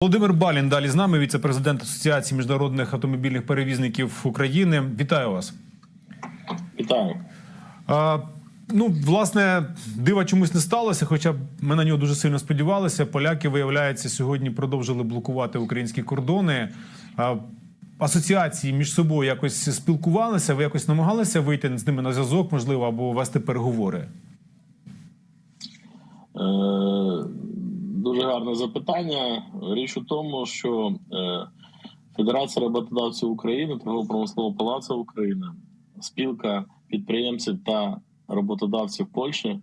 Володимир Балін далі з нами, віце-президент Асоціації міжнародних автомобільних перевізників України. Вітаю вас. Вітаю. А, ну, власне, дива чомусь не сталося, хоча ми на нього дуже сильно сподівалися. Поляки, виявляється, сьогодні продовжили блокувати українські кордони. А, асоціації між собою якось спілкувалися. Ви якось намагалися вийти з ними на зв'язок, можливо, або вести переговори. Е, Дуже гарне запитання. Річ у тому, що е, Федерація роботодавців України, торгово-промислового палацу України, спілка підприємців та роботодавців Польщі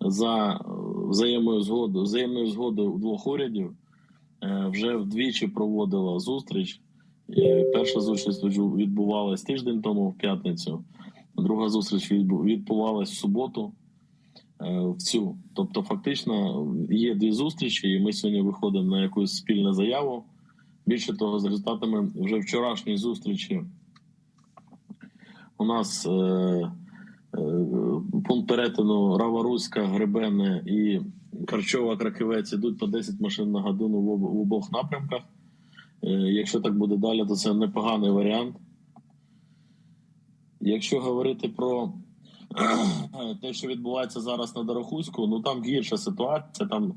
за взаємною згодою, взаємною згодою двох урядів е, вже вдвічі проводила зустріч. Перша зустріч відбувалась тиждень тому в п'ятницю. Друга зустріч відбу- відбувалась в суботу е, в цю. Тобто, фактично є дві зустрічі, і ми сьогодні виходимо на якусь спільну заяву. Більше того, з результатами вже вчорашньої зустрічі у нас е, е, пункт перетину Рава-Руська, Гребене і Карчова Краківець ідуть по 10 машин на годину в обох напрямках. Е, якщо так буде далі, то це непоганий варіант. Якщо говорити про те, що відбувається зараз на Дорохуську, ну там гірша ситуація. Там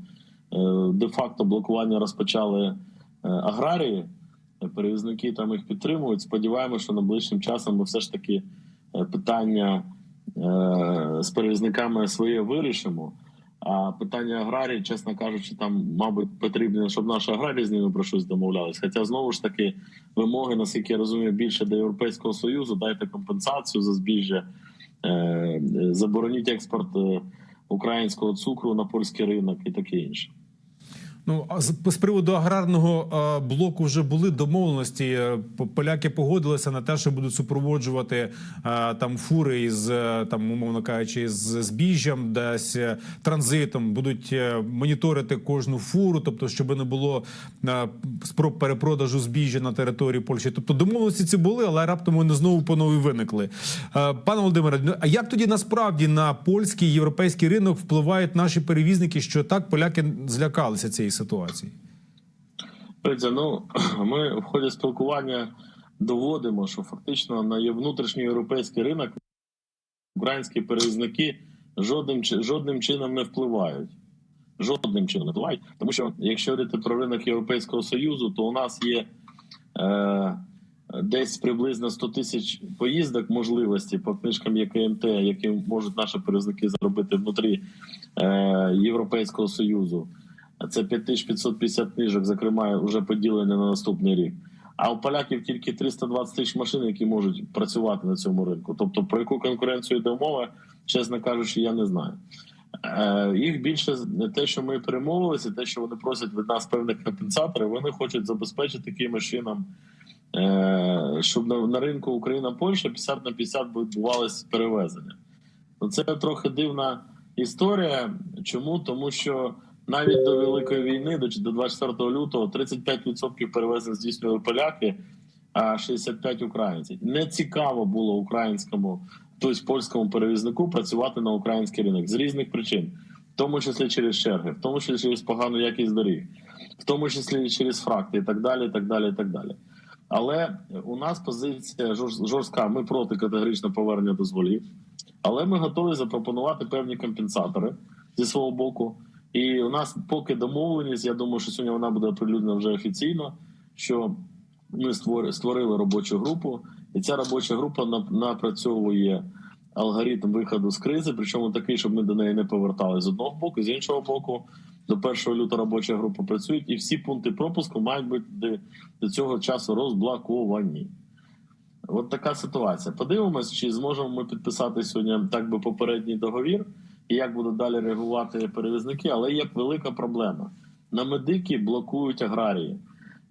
е, де-факто блокування розпочали е, аграрії, перевізники там їх підтримують. Сподіваємося, що найближчим часом ми все ж таки е, питання з перевізниками своє вирішимо. А питання аграрії, чесно кажучи, там, мабуть, потрібно, щоб наші аграрії з ними про щось домовлялись. Хоча знову ж таки вимоги, наскільки я розумію, більше до Європейського союзу, дайте компенсацію за збіжжя, забороніть експорт е, українського цукру на польський ринок і таке інше. Ну а з приводу аграрного е, блоку вже були домовленості. Е, Поляки погодилися на те, що будуть супроводжувати е, там фури із е, там, умовно кажучи, з збіжжям, десь транзитом, будуть моніторити кожну фуру, тобто, щоб не було е, спроб перепродажу збіжжя на території Польщі. Тобто домовленості ці були, але раптом вони знову по нові виникли. Е, Пане Володимире, ну, а як тоді насправді на польський європейський ринок впливають наші перевізники, що так поляки злякалися цієї ситуації? Дивіться, ну ми в ході спілкування доводимо, що фактично на внутрішній європейський ринок українські перевізники жодним жодним чином не впливають. Жодним чином не впливають. Тому що якщо говорити про ринок Європейського Союзу, то у нас є е, десь приблизно 100 тисяч поїздок можливості по книжкам ЄКМТ, які можуть наші перевізники заробити внутрі е, Європейського Союзу. Це 5550 книжок, зокрема, вже поділені на наступний рік. А у поляків тільки 320 тисяч машин, які можуть працювати на цьому ринку. Тобто, про яку конкуренцію йде мова, чесно кажучи, я не знаю. Е, їх більше те, що ми перемовилися, те, що вони просять від нас певних компенсаторів, вони хочуть забезпечити таким чином, е, щоб на, ринку Україна-Польща 50 на 50 відбувалося перевезення. Ну, це трохи дивна історія. Чому? Тому що навіть до Великої війни, до до 24 лютого, 35% перевезень здійснювали поляки, а 65% українці. Не цікаво було українському, тобто польському перевізнику працювати на український ринок з різних причин, в тому числі через черги, в тому числі через погану якість доріг, в тому числі через фракти і так далі. і так далі, і так далі. Але у нас позиція жорстка. Ми проти категоричного повернення дозволів, але ми готові запропонувати певні компенсатори зі свого боку. І у нас поки домовленість. Я думаю, що сьогодні вона буде оприлюднена вже офіційно. Що ми створили робочу групу, і ця робоча група напрацьовує алгоритм виходу з кризи, причому такий, щоб ми до неї не повертали з одного боку, з іншого боку. До 1 лютого робоча група працює, і всі пункти пропуску мають бути до- до цього часу розблоковані. От така ситуація. Подивимось, чи зможемо ми підписати сьогодні так би попередній договір, і як будуть далі реагувати перевізники. Але є велика проблема. На медики блокують аграрії.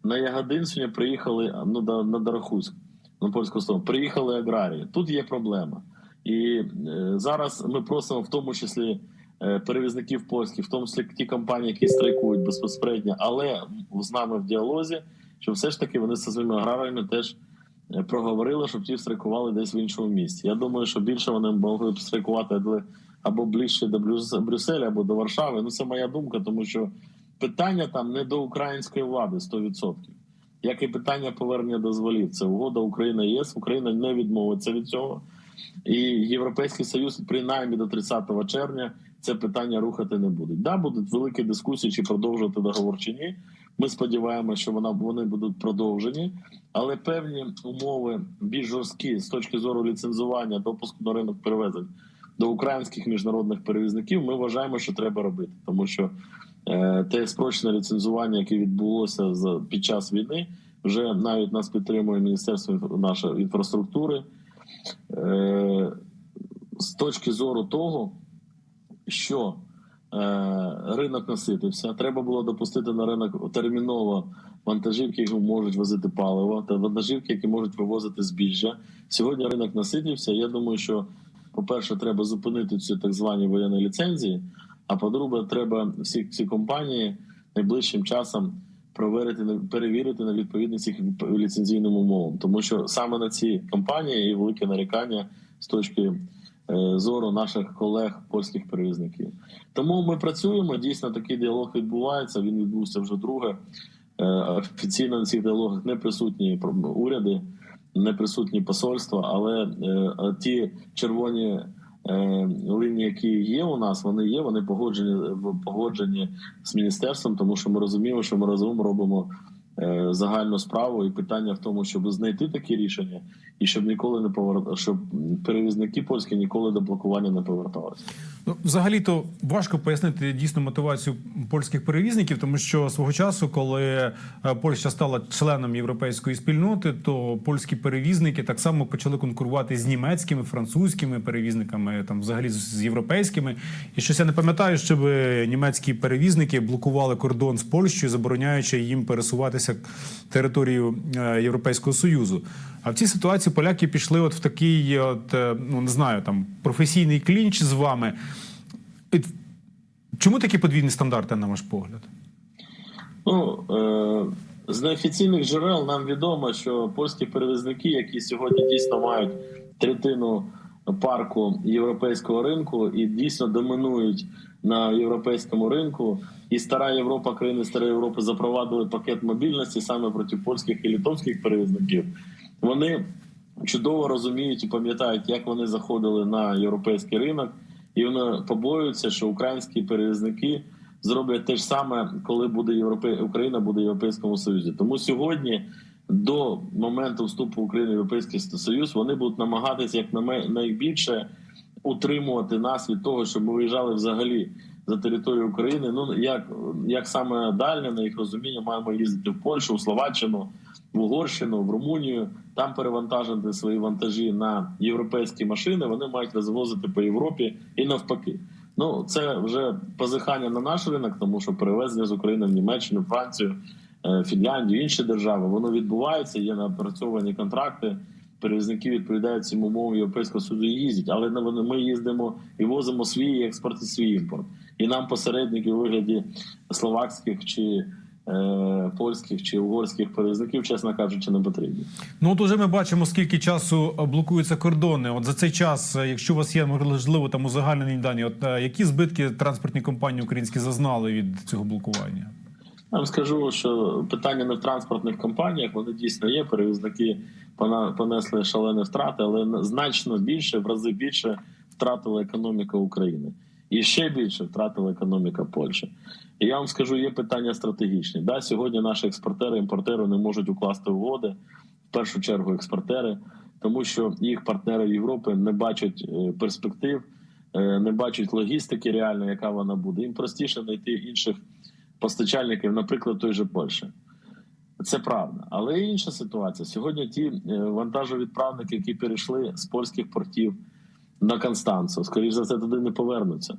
На Ягодин сьогодні приїхали ну, на Дорохуськ, на польську сторону. Приїхали аграрії. Тут є проблема. І е, зараз ми просимо в тому числі е, перевізників польських, в тому числі ті компанії, які страйкують безпосередньо, але з нами в діалозі, що все ж таки вони зі своїми аграріями теж е, проговорили, щоб ті страйкували десь в іншому місці. Я думаю, що більше вони могли б страйкувати або- ближче до Брюс- Брюсселя, або до Варшави. Ну це моя думка, тому що питання там не до української влади 100%. Як і питання повернення дозволів. Це угода Україна ЄС. Україна не відмовиться від цього. І Європейський Союз, принаймні до 30 червня, це питання рухати не будуть. Да, будуть великі дискусії, чи продовжувати договор чи ні. Ми сподіваємося, що вона вони будуть продовжені, але певні умови більш жорсткі з точки зору ліцензування, допуску на ринок перевезень до українських міжнародних перевізників. Ми вважаємо, що треба робити, тому що е, те спрощене ліцензування, яке відбулося під час війни, вже навіть нас підтримує міністерство нашої інфраструктури. Е, з точки зору того, що е, ринок наситився, треба було допустити на ринок терміново вантажівки, які можуть возити паливо, та вантажівки, які можуть вивозити збіжжя. Сьогодні ринок наситився. Я думаю, що, по-перше, треба зупинити ці так звані воєнні ліцензії. А по-друге, треба всі ці компанії найближчим часом проверити перевірити на відповідність їх ліцензійним умовам, тому що саме на ці компанії є велике нарікання з точки е, зору наших колег польських перевізників. Тому ми працюємо. Дійсно, такий діалог відбувається. Він відбувся вже друге. Е, Офіційно на цих діалогах не присутні уряди, не присутні посольства, але е, ті червоні е, лінії, які є у нас, вони є. Вони погоджені погоджені з міністерством, тому що ми розуміємо, що ми разом робимо е, загальну справу, і питання в тому, щоб знайти такі рішення, і щоб ніколи не повер... щоб перевізники польські ніколи до блокування не поверталися. Ну, взагалі-то важко пояснити дійсно мотивацію польських перевізників, тому що свого часу, коли е, Польща стала членом європейської спільноти, то польські перевізники так само почали конкурувати з німецькими, французькими перевізниками, там взагалі з європейськими. І щось я не пам'ятаю, щоб німецькі перевізники блокували кордон з Польщею, забороняючи їм пересуватися територію е, Європейського союзу. А в цій ситуації поляки пішли от в такий, от е, ну не знаю, там професійний клінч з вами. Чому такі подвійні стандарти, на ваш погляд? Ну е, з неофіційних джерел нам відомо, що польські перевізники, які сьогодні дійсно мають третину парку європейського ринку і дійсно домінують на європейському ринку, і стара Європа, країни старої Європи запровадили пакет мобільності саме проти польських і литовських перевізників. Вони чудово розуміють і пам'ятають, як вони заходили на європейський ринок, і вони побоюються, що українські перевізники зроблять те ж саме, коли буде Європе... Україна буде в Європейському Союзі. Тому сьогодні, до моменту вступу України в Європейський Союз, вони будуть намагатися як найбільше утримувати нас від того, щоб ми виїжджали взагалі за територію України. Ну як, як саме дальне, на їх розуміння, маємо їздити в Польщу, в Словаччину, в Угорщину, в Румунію. Там перевантажити свої вантажі на європейські машини. Вони мають розвозити по Європі і навпаки. Ну це вже позихання на наш ринок, тому що перевезення з України в Німеччину, Францію, е, Фінляндію, інші держави воно відбувається. Є напрацьовані контракти. Перевізники відповідають цим умовам Європейського суду і їздять, але ми їздимо і возимо свій експорт і свій імпорт. І нам посередники у вигляді словакських чи е, польських чи угорських перевізників, чесно кажучи, не потрібні. Ну от уже ми бачимо, скільки часу е, блокуються кордони. От за цей час, е, якщо у вас є можливо там узагальнені дані, от які збитки транспортні компанії українські зазнали від цього блокування? Я вам скажу, що питання не в транспортних компаніях, вони дійсно є. Перевізники понесли шалені втрати, але значно більше, в рази більше втратила економіка України. І ще більше втратила економіка Польщі. І я вам скажу, є питання стратегічні. Да, сьогодні наші експортери, імпортери не можуть укласти угоди, в першу чергу експортери, тому що їх партнери Європи не бачать е, перспектив, е, не бачать логістики реально, яка вона буде. Їм простіше знайти інших постачальників, наприклад, той же Польщі. Це правда, але інша ситуація. Сьогодні ті е, вантажовідправники, які перейшли з польських портів на Констанцу, скоріш за все, туди не повернуться.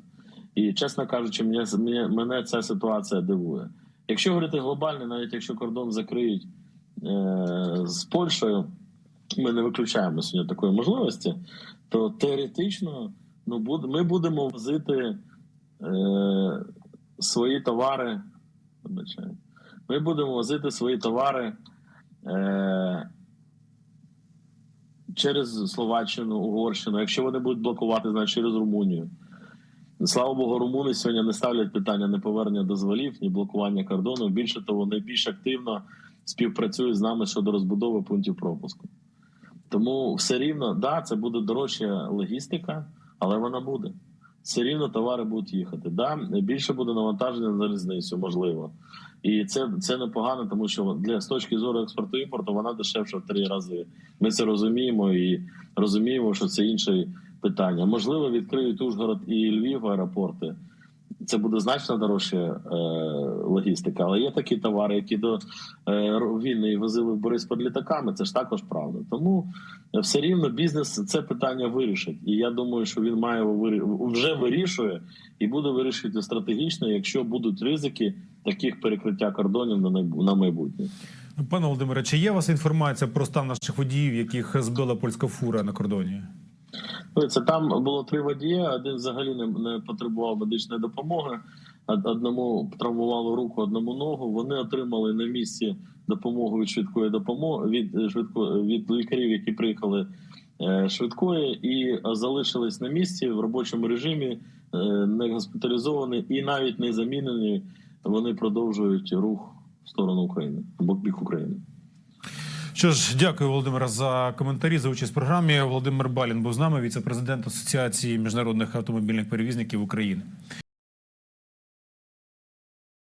І чесно кажучи, мене, мене, ця ситуація дивує. Якщо говорити глобально, навіть якщо кордон закриють е, з Польщею, ми не виключаємо сьогодні такої можливості, то теоретично ну, ми будемо возити е, свої товари. Вибачаю, Ми будемо возити свої товари е, через Словаччину, Угорщину. Якщо вони будуть блокувати, значить через Румунію. Слава Богу, румуни сьогодні не ставлять питання ні повернення дозволів, ні блокування кордону. Більше того, вони більш активно співпрацюють з нами щодо розбудови пунктів пропуску. Тому все рівно, да, це буде дорожча логістика, але вона буде. Все рівно товари будуть їхати. Да, більше буде навантаження на залізницю, можливо. І це, це непогано, тому що для з точки зору експорту імпорту вона дешевша в три рази. Ми це розуміємо і розуміємо, що це інше питання. Можливо, відкриють Ужгород і Львів аеропорти. Це буде значно дорожча е, логістика. Але є такі товари, які до е, війни возили в Бориспіль літаками. Це ж також правда. Тому е, все рівно бізнес це питання вирішить. І я думаю, що він має вже вирішує і буде вирішувати стратегічно, якщо будуть ризики таких перекриття кордонів на майбутнє. Пане Володимире, чи є у вас інформація про стан наших водіїв, яких збила польська фура на кордоні? Це там було три водії. Один взагалі не, не потребував медичної допомоги. Од- Одному травмувало руку, одному ногу. Вони отримали на місці допомогу від швидкої допомоги від е, швидко від лікарів, які приїхали е, швидкої, і залишились на місці в робочому режимі, е, не госпіталізовані і навіть не замінені. Вони продовжують рух в сторону України, в бік України. Що ж, дякую, Володимира, за коментарі за участь в програмі. Володимир Балін був з нами, віце-президент Асоціації міжнародних автомобільних перевізників України.